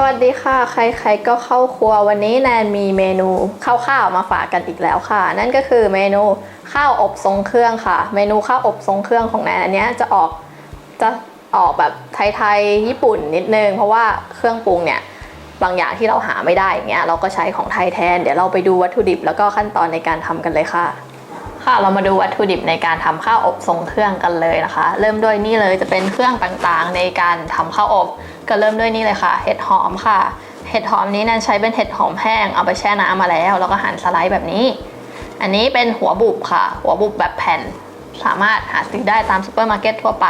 สวัสดีค่ะ ใครๆก็เข้าครัววันนี้แนนมีเมนูข้าวๆมาฝากกันอีกแล้วค่ะ นั่นก็คือเมนูข้าวอบทรงเครื่องค่ะ เมนูข้าวอบทรงเครื่องของแนนอันนี้จะออกจะออกแบบไทยๆญี่ปุ่นนิดนึง เพราะว่าเครื่องปรุงเนี่ยบางอย่างที่เราหาไม่ได้อย่างเงี้ยเราก็ใช้ของไทยแทน เดี๋ยวเราไปดูวัตถุดิบแล้วก็ขั้นตอนในการทำกันเลยค่ะ ค่ะเรามาดูวัตถุดิบในการทำข้าวอบทรงเครื่องกันเลยนะคะ เริ่มด้วยนี่เลยจะเป็นเครื่องต่างๆในการทำข้าวอบ ก็เริ่มด้วยนี่เลยค่ะ เห็ดหอมค่ะ เห็ดหอมนี้นันใช้เป็นเห็ดหอมแห้งเอาไปแช่น้ำมาแล้ว แล้วก็หั่นสไลด์แบบนี้ อันนี้เป็นหัวบุบค่ะ หัวบุบแบบแผ่น สามารถหาซื้อได้ตามซูเปอร์มาร์เก็ตทั่วไป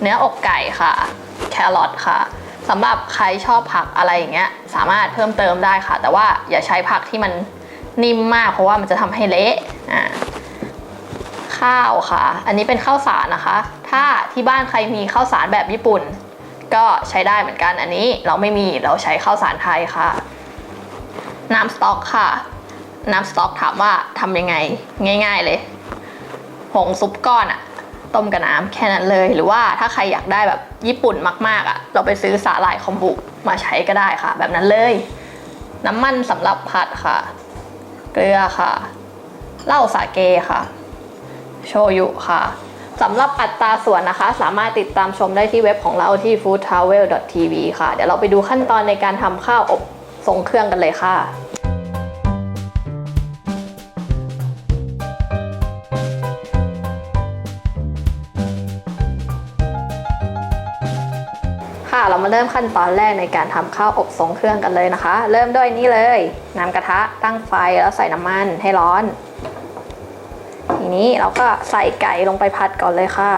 เนื้ออกไก่ค่ะ แครอทค่ะสำหรับใครชอบผักอะไรอย่างเงี้ยสามารถเพิ่มเติมได้ค่ะ แต่ว่าอย่าใช้ผักที่มันนิ่มมากเพราะว่ามันจะทำให้เละอ่าข้าวค่ะ อันนี้เป็นข้าวสารนะคะ ถ้าที่บ้านใครมีข้าวสารแบบญี่ปุ่น ก็ใช้ได้เหมือนกันอันนี้เราไม่มีเราใช้ข้าวสารไทยค่ะ น้ำสต๊อกค่ะ น้ำสต๊อกถามว่าทำยังไงง่าย ๆเลยผงซุปก้อนอะต้มกับน้ำแค่นั้นเลย หรือว่าถ้าใครอยากได้แบบญี่ปุ่นมากๆอะเราไปซื้อสาหร่ายคอมบุมาใช้ก็ได้ค่ะ แบบนั้นเลย น้ำมันสำหรับผัดค่ะ เกลือค่ะเหล้าสาเกค่ะ โชยุค่ะ สำหรับอัตราส่วนนะคะ สามารถติดตามชมได้ที่เว็บของเราที่ foodtravel.tv ค่ะ เดี๋ยวเราไปดูขั้นตอนในการทำข้าวอบทรงเครื่องกันเลยค่ะค่ะเรามาเริ่มขั้นตอนแรกในการทำข้าวอบทรงเครื่องกันเลยนะคะ เริ่มด้วยนี่เลย น้ำกระทะตั้งไฟแล้วใส่น้ำมันให้ร้อน นี้เราก็ใส่ไก่ลงไปผัดก่อนเลยค่ะ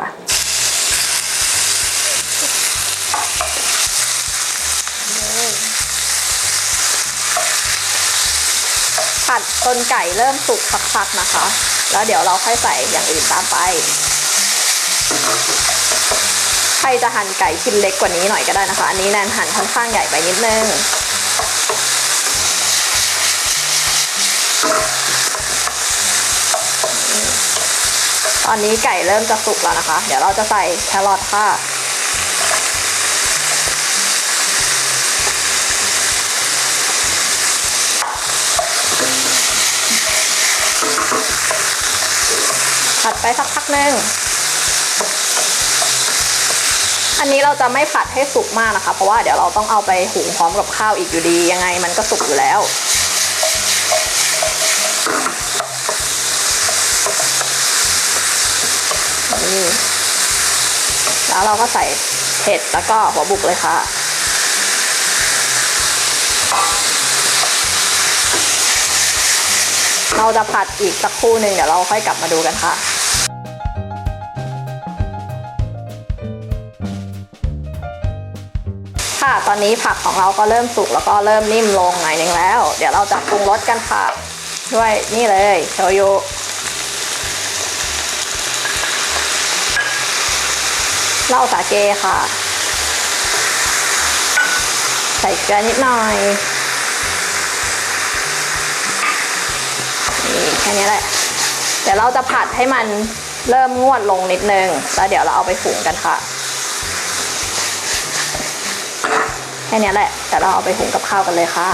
ผัดจนไก่เริ่มสุกสักๆนะคะ แล้วเดี๋ยวเราค่อยใส่อย่างอื่นตามไป ใครจะหั่นไก่ชิ้นเล็กกว่านี้หน่อยก็ได้นะคะ อันนี้แนนหั่นค่อนข้างใหญ่ไปนิดนึง ตอนนี้ไก่เริ่มจะสุกแล้วนะคะ เดี๋ยวเราจะใส่แครอทค่ะ ผัดไปสักพักหนึ่งอันนี้เราจะไม่ผัดให้สุกมากนะคะ เพราะว่าเดี๋ยวเราต้องเอาไปหุงพร้อมกับข้าวอีกอยู่ดี ยังไงมันก็สุกอยู่แล้ว นี่ แล้วเราก็ใส่เห็ดแล้วก็หัวบุกเลยค่ะเราจะผัดอีกสักครู่หนึ่งเดี๋ยวเราค่อยกลับมาดูกันค่ะ ค่ะตอนนี้ผักของเราก็เริ่มสุกแล้วก็เริ่มนิ่มลงหน่อยนึงแล้ว เดี๋ยวเราจะปรุงรสกันค่ะ ด้วยนี่เลยโชยุ เหล้าสาเกค่ะ ใส่เกลือนิดหน่อยนี่แค่นี้แหละ เดี๋ยวเราจะผัดให้มันเริ่มงวดลงนิดนึง แล้วเดี๋ยวเราเอาไปหุงกันค่ะ แค่นี้แหละเดี๋ยวเราเอาไปหุงกับข้าวกันเลยค่ะ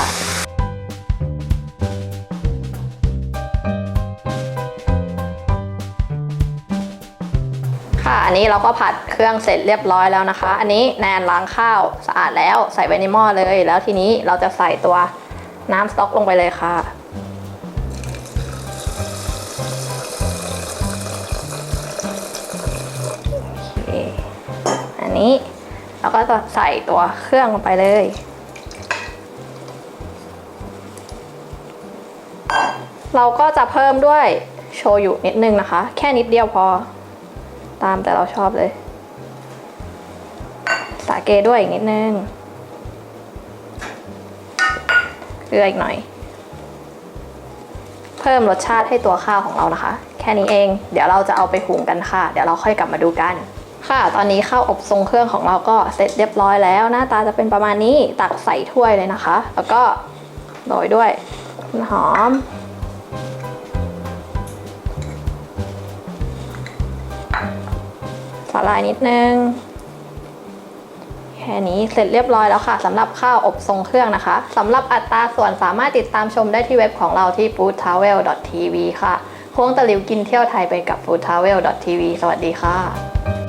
ค่ะ อันนี้เราก็ผัดเครื่องเสร็จเรียบร้อยแล้วนะคะ อันนี้แนนล้างข้าวสะอาดแล้วใส่ไว้ในหม้อเลย แล้วทีนี้เราจะใส่ตัวน้ำสต๊อกลงไปเลยค่ะอันนี้เราก็จะใส่ตัวเครื่องลงไปเลยเราก็จะเพิ่มด้วยโชยุนิดนึงนะคะ แค่นิดเดียวพอ ตามแต่เราชอบเลย สาเกด้วยอีกนิดนึงเกลืออีกหน่อย เพิ่มรสชาติให้ตัวข้าวของเรานะคะ แค่นี้เอง เดี๋ยวเราจะเอาไปหุงกันค่ะ เดี๋ยวเราค่อยกลับมาดูกัน ค่ะ ตอนนี้ข้าวอบทรงเครื่องของเราก็เสร็จเรียบร้อยแล้ว หน้าตาจะเป็นประมาณนี้ ตักใส่ถ้วยเลยนะคะ แล้วก็โรยด้วยหอม สาลายนิดนึง แค่นี้เสร็จเรียบร้อยแล้วค่ะสำหรับข้าวอบทรงเครื่องนะคะสำหรับอัตราส่วนสามารถติดตามชมได้ที่เว็บของเราที่ foodtravel.tv ค่ะควงตะลิวกินเที่ยวไทยไปกับ foodtravel.tv สวัสดีค่ะ